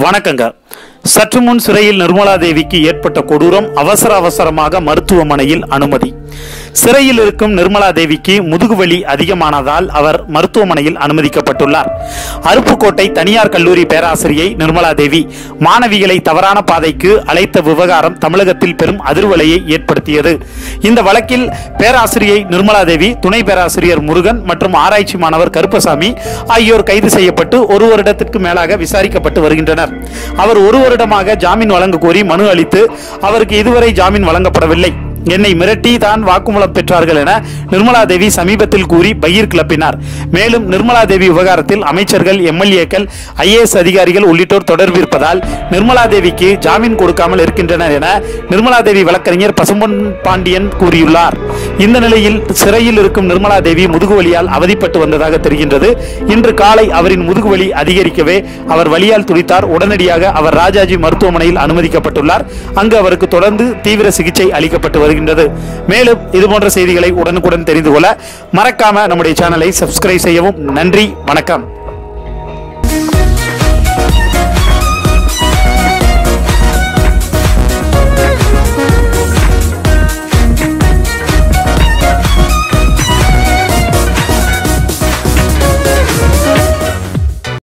வணக்கங்க. சற்று முன் சிறையில் நிர்மலா தேவிக்கு ஏற்பட்ட கொடூரம் அவசர அவசரமாக மருத்துவமனையில் அனுமதி. சிறையில் இருக்கும் நிர்மலா தேவிக்கு முதுகுவலி அதிகமானதால் அவர் மருத்துவமனையில் அனுமதிக்கப்பட்டுள்ளார். அருப்புக்கோட்டை தனியார் கல்லூரி பேராசிரியை நிர்மலா தேவி மாணவிகளை தவறான பாதைக்கு அழைத்த விவகாரம் தமிழகத்தில் பெரும் அதிர்வலையை ஏற்படுத்தியது. இந்த வழக்கில் பேராசிரியை நிர்மலா தேவி துணை பேராசிரியர் முருகன் மற்றும் ஆராய்ச்சி மாணவர் கருப்பசாமி ஆகியோர் கைது செய்யப்பட்டு ஒரு வருடத்திற்கு மேலாக விசாரிக்கப்பட்டு வருகின்றனர். அவர் ஒரு வருடமாக ஜாமீன் வழங்க கோரி மனு அளித்து அவருக்கு இதுவரை ஜாமீன் வழங்கப்படவில்லை. என்னை மிரட்டி தான் வாக்குமூலம் பெற்றார்கள் என நிர்மலா தேவி சமீபத்தில் கூறி பயிர் கிளப்பினார். மேலும் நிர்மலா தேவி விவகாரத்தில் அமைச்சர்கள் எம்எல்ஏக்கள் ஐஏஎஸ் அதிகாரிகள் உள்ளிட்டோர் தொடர்பு இருப்பதால் நிர்மலா தேவிக்கு ஜாமீன் கொடுக்காமல் இருக்கின்றனர் என நிர்மலா தேவி வழக்கறிஞர் பசும்பொன் பாண்டியன் கூறியுள்ளார். இந்த நிலையில் சிறையில் இருக்கும் நிர்மலா தேவி முதுகுவலியால் அவதிப்பட்டு வந்ததாக தெரிகின்றது. இன்று காலை அவரின் முதுகுவலி அதிகரிக்கவே அவர் வலியால் துடித்தார். உடனடியாக அவர் ராஜாஜி மருத்துவமனையில் அனுமதிக்கப்பட்டுள்ளார். அங்கு அவருக்கு தொடர்ந்து தீவிர சிகிச்சை அளிக்கப்பட்டு வருகின்றது. மேலும் இதுபோன்ற செய்திகளை உடனுக்குடன் தெரிந்து கொள்ள மறக்காம நம்முடைய சேனலை சப்ஸ்கிரைப் செய்யவும். நன்றி வணக்கம்.